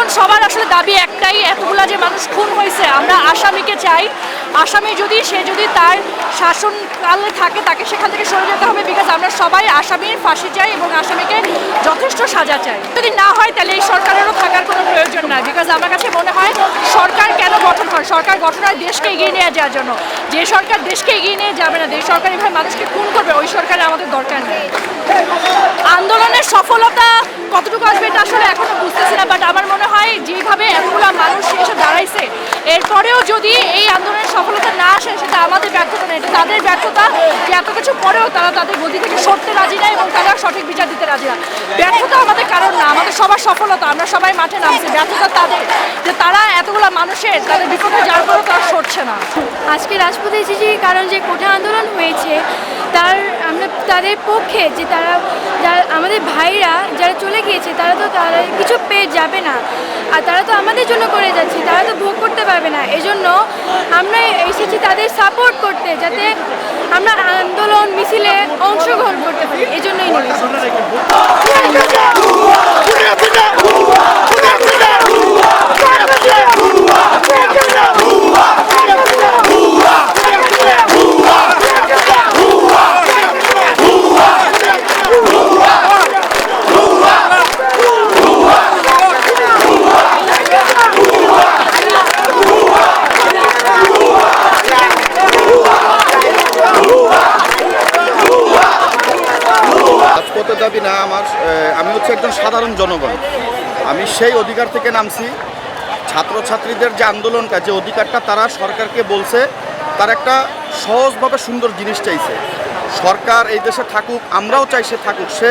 এখন সবার আসলে দাবি একটাই, এতগুলা যে মানুষ খুন হয়েছে, আমরা আসামিকে চাই। আসামি যদি, সে যদি তার শাসনকালে থাকে, তাকে সেখান থেকে সরে যেতে হবে বিকজ আমরা সবাই আসামির ফাঁসি চাই এবং আসামিকে যথেষ্ট সাজা চাই। যদি না হয়, তাহলে এই সরকারেরও থাকার কোনো প্রয়োজন নাই বিকজ আমার কাছে মনে হয় সরকার কেন গঠন হয় সরকার গঠন হয় দেশকে এগিয়ে নিয়ে যাওয়ার জন্য। যে সরকার দেশকে এগিয়ে নিয়ে যাবে না, যে সরকার এভাবে মানুষকে খুন করবে, ওই সরকারের আমাদের দরকার নেই। আন্দোলনের সফলতা কতটুকু আসবে এটা আসলে এখনও বুঝতেছি না বাট আমার মনে হয় যেভাবে এতগুলো মানুষ এসে দাঁড়াইছে। এরপরেও যদি এই আন্দোলনের সফলতা না আসে, সেটা আমাদের ব্যর্থতা না এটা তাদের ব্যর্থতা যে এত কিছু পরেও তারা তাদের গতি থেকে সরতে রাজি না এবং তারা সঠিক বিচার দিতে রাজি না। ব্যর্থতা আমাদের কারণ না, আমাদের সবার সফলতা, আমরা সবাই মাঠে নামছি, ব্যর্থতা তাদের। যে তারা এতগুলো মানুষের, তাদের বিপদে যার পরেও তারা সরছে না। আজকে রাজপথে এসেছি কারণ যে কোঠা আন্দোলন হয়েছে, তার আমরা তাদের পক্ষে যে তারা আমাদের ভাইরা যারা চলে গিয়েছে, তারা তো তারা কিছু পেয়ে যাবে না। আর তারা তো আমাদের জন্য করে যাচ্ছে, তারা তো ভোগ করতে পারবে না। এজন্য আমরা এসেছি তাদের সাপোর্ট করতে, যাতে আমরা আন্দোলন, মিছিলে অংশগ্রহণ করতে পারি। এজন্যই নেমেছি। রাজপথের দাবি না, আমার আমি হচ্ছে একজন সাধারণ জনগণ। আমি সেই অধিকার থেকে নামছি। ছাত্রছাত্রীদের যে আন্দোলনটা, যে অধিকারটা তারা সরকারকে বলছে, তার একটা সহজভাবে সুন্দর জিনিস চাইছে। সরকার এই দেশে থাকুক, আমরাও চাই সে থাকুক। সে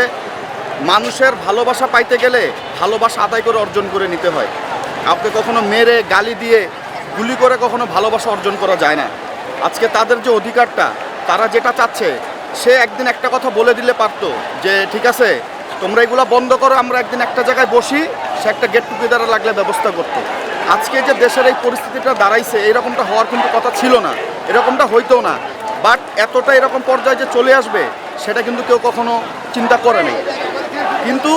মানুষের ভালোবাসা পাইতে গেলে ভালোবাসা আদায় করে অর্জন করে নিতে হয়। কাউকে কখনো মেরে, গালি দিয়ে, গুলি করে কখনো ভালোবাসা অর্জন করা যায় না। আজকে তাদের যে অধিকারটা, তারা যেটা চাচ্ছে সে একদিন একটা কথা বলে দিলে পারতো যে, ঠিক আছে, তোমরা এগুলো বন্ধ করো, আমরা একদিন একটা জায়গায় বসি, সে একটা গেট টুগেদার লাগলে ব্যবস্থা করতো। আজকে যে দেশের এই পরিস্থিতিটা দাঁড়াইছে এরকমটা হওয়ার কিন্তু কথা ছিল না, এরকমটা হইতো না। বাট এতটা এরকম পর্যায়ে যে চলে আসবে, সেটা কিন্তু কেউ কখনো চিন্তা করে নেই। কিন্তু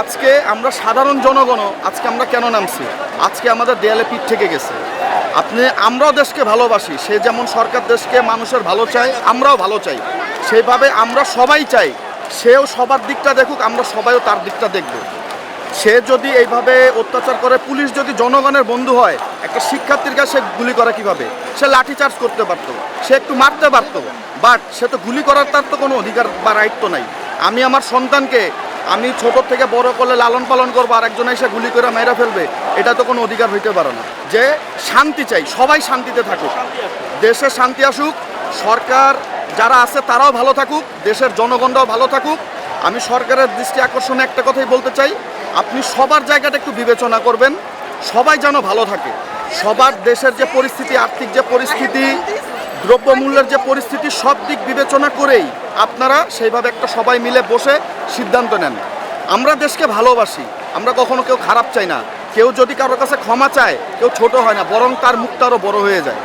আজকে আমরা সাধারণ জনগণও আজকে আমরা কেন নামছি? আজকে আমাদের দেয়ালে পিঠ থেকে গেছে। আপনি, আমরাও দেশকে ভালোবাসি, সে যেমন সরকার দেশকে মানুষের ভালো চায়, আমরাও ভালো চাই। সেইভাবে আমরা সবাই চাই, সেও সবার দিকটা দেখুক, আমরা সবাইও তার দিকটা দেখব। সে যদি এইভাবে অত্যাচার করে, পুলিশ যদি জনগণের বন্ধু হয়, একটা শিক্ষার্থীর কাছে সে গুলি করে কীভাবে? সে লাঠি চার্জ করতে পারতো, সে একটু মারতে পারতো, বাট সে তো গুলি করার তার তো কোনো অধিকার বা তো নাই। আমি আমার সন্তানকে, আমি ছোট থেকে বড় করলে লালন পালন করব আর একজন এসে গুলি করে মেরে ফেলবে, এটা তো কোনো অধিকার হইতে পারে না। যে শান্তি চাই, সবাই শান্তিতে থাকুক। দেশে শান্তি আসুক, সরকার যারা আছে তারাও ভালো থাকুক, দেশের জনগণরাও ভালো থাকুক। আমি সরকারের দৃষ্টি আকর্ষণে একটা কথাই বলতে চাই, আপনি সবার জায়গাটা একটু বিবেচনা করবেন, সবাই যেন ভালো থাকে। সবার দেশের যে পরিস্থিতি, আর্থিক যে পরিস্থিতি, দ্রব্যমূল্যের যে পরিস্থিতি, সব দিক বিবেচনা করেই আপনারা সেইভাবে একটা সবাই মিলে বসে সিদ্ধান্ত নেন। আমরা দেশকে ভালোবাসি, আমরা কখনো কেউ খারাপ চাই না। কেউ যদি কারোর কাছে ক্ষমা চায়, কেউ ছোট হয় না, বরং তার মুখটা আরও বড় হয়ে যায়।